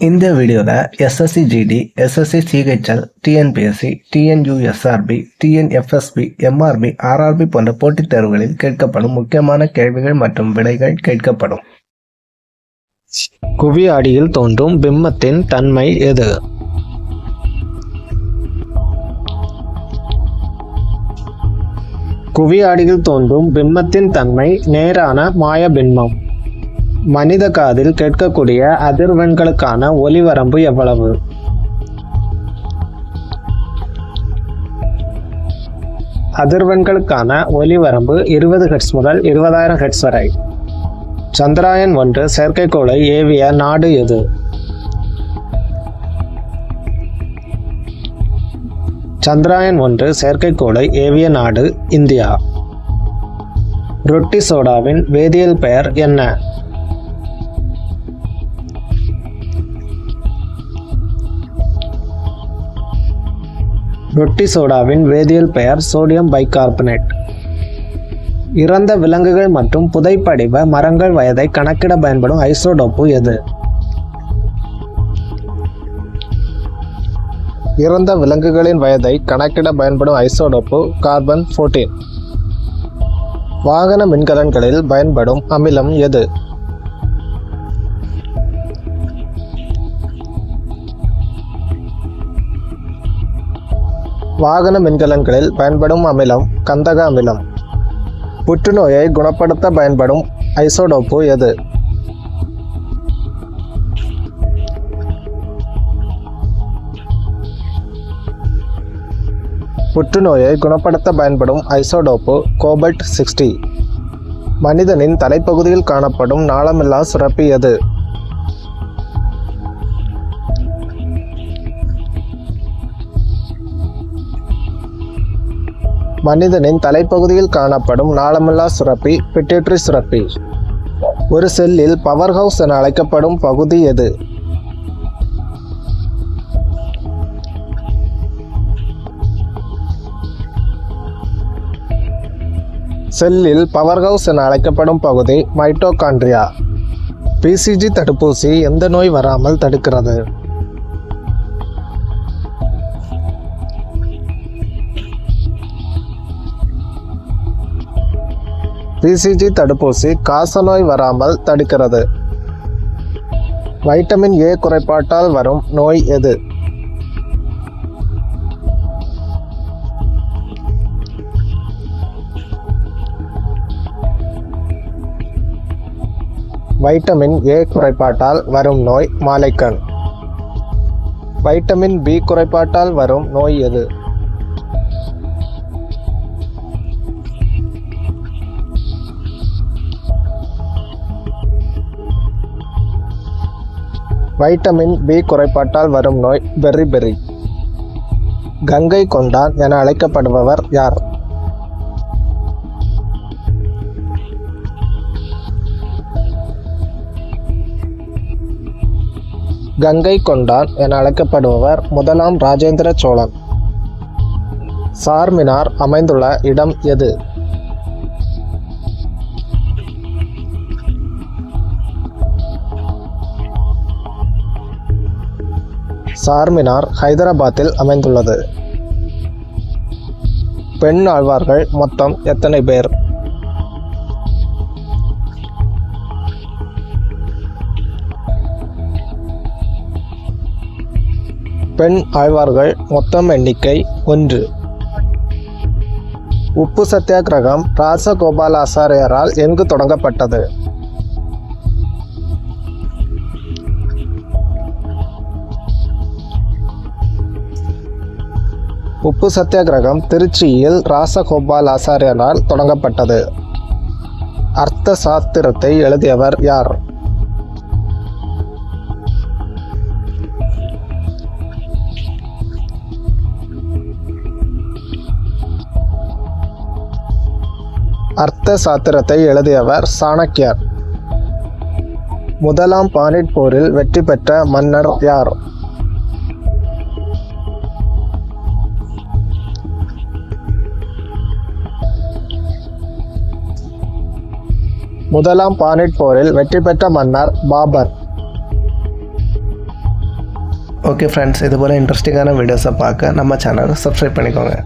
இந்த வீடியோவில் SSC GD SSC CHSL TNPSC TNUSRB TNFSP MRB RRB போன்ற போட்டித் தேர்வுகளில் கேட்கப்படும் முக்கியமான கேள்விகள் மற்றும் விடைகள் கேட்கப்படும். குவி அடியில் தோன்றும் பிம்மத்தின் தன்மை எது? குவி அடியில் தோன்றும் பிம்மத்தின் தன்மை நேரான மாய பின்மம் மனித காதில் கேட்கக்கூடிய அதிர்வெண்களுக்கான ஒலிவரம்பு எவ்வளவு? அதிர்வெண்களுக்கான ஒலிவரம்பு இருபது ஹெட்ஸ் முதல் இருபதாயிரம் ஹெட்ஸ் வரை. சந்திராயன் ஒன்று செயற்கைக்கோளை ஏவிய நாடு எது? சந்திராயன் ஒன்று செயற்கைக்கோளை ஏவிய நாடு இந்தியா. ரொட்டி சோடாவின் வேதியியல் பெயர் என்ன? ரொட்டி சோடாவின் வேதியியல் பெயர் சோடியம் பைகார்பனேட். இறந்த விலங்குகள் மற்றும் புதைப்படிவ மரங்கள் வயதை கணக்கிட பயன்படும் ஐசோடோப்பு எது? இறந்த விலங்குகளின் வயதை கணக்கிட பயன்படும் ஐசோடோப்பு கார்பன் 14 வாகன மின்கலன்களில் பயன்படும் அமிலம் எது? வாகன மின்கலன்களில் பயன்படும் அமிலம் கந்தக அமிலம். புற்றுநோயை குணப்படுத்த பயன்படும் ஐசோடோப்பு எது? புற்றுநோயை குணப்படுத்த பயன்படும் ஐசோடோப்பு கோபல்ட் சிக்ஸ்டி. மனிதனின் தலைப்பகுதியில் காணப்படும் நாளமில்லா சுரப்பி எது? மனிதனின் தலைப்பகுதியில் காணப்படும் நாளமில்லா சுரப்பி பிட்யூட்டரி சுரப்பி ஒரு செல்லில் பவர் ஹவுஸ் என அழைக்கப்படும் பகுதி எது? செல்லில் பவர் ஹவுஸ் என அழைக்கப்படும் பகுதி மைட்டோகாண்ட்ரியா பிசிஜி தடுப்பூசி எந்த நோய் வராமல் தடுக்கிறது? பிசிஜி தடுப்பூசி காசநோய் வராமல் தடுக்கிறது. வைட்டமின் ஏ குறைபாட்டால் வரும் நோய் எது? வைட்டமின் ஏ குறைபாட்டால் வரும் நோய் மாலைக்கண். வைட்டமின் பி குறைபாட்டால் வரும் நோய் எது? வைட்டமின் பி குறைபாட்டால் வரும் நோய் பெர்ரி பெர்ரி. கங்கை கொண்டான் என அழைக்கப்படுபவர் யார்? கங்கை கொண்டான் என அழைக்கப்படுபவர் முதலாம் ராஜேந்திர சோழன். சார்மினார் அமைந்துள்ள இடம் எது? சார்மினார் ஹைதராபாத்தில் அமைந்துள்ளது. பெண் ஆழ்வார்கள் மொத்தம் எத்தனை பேர்? பெண் ஆழ்வார்கள் மொத்தம் எண்ணிக்கை ஒன்று. உப்பு சத்தியாகிரகம் ராசகோபாலாச்சாரியரால் எங்கு தொடங்கப்பட்டது? உப்பு சத்தியாகிரகம் திருச்சியில் ராசகோபால் ஆசாரியனால் தொடங்கப்பட்டது. அர்த்த சாஸ்திரத்தை எழுதியவர் யார்? அர்த்த சாத்திரத்தை எழுதியவர் சாணக்கியர். முதலாம் பானிட் போரில் வெற்றி பெற்ற மன்னர் யார்? முதலாம் பானிட் போரில் வெற்றி பெற்ற மன்னர் பாபர். ஓகே ஃப்ரெண்ட்ஸ் இதுபோல் இன்ட்ரெஸ்டிங்கான வீடியோஸை பார்க்க நம்ம சேனலை சப்ஸ்கிரைப் பண்ணிக்கோங்க.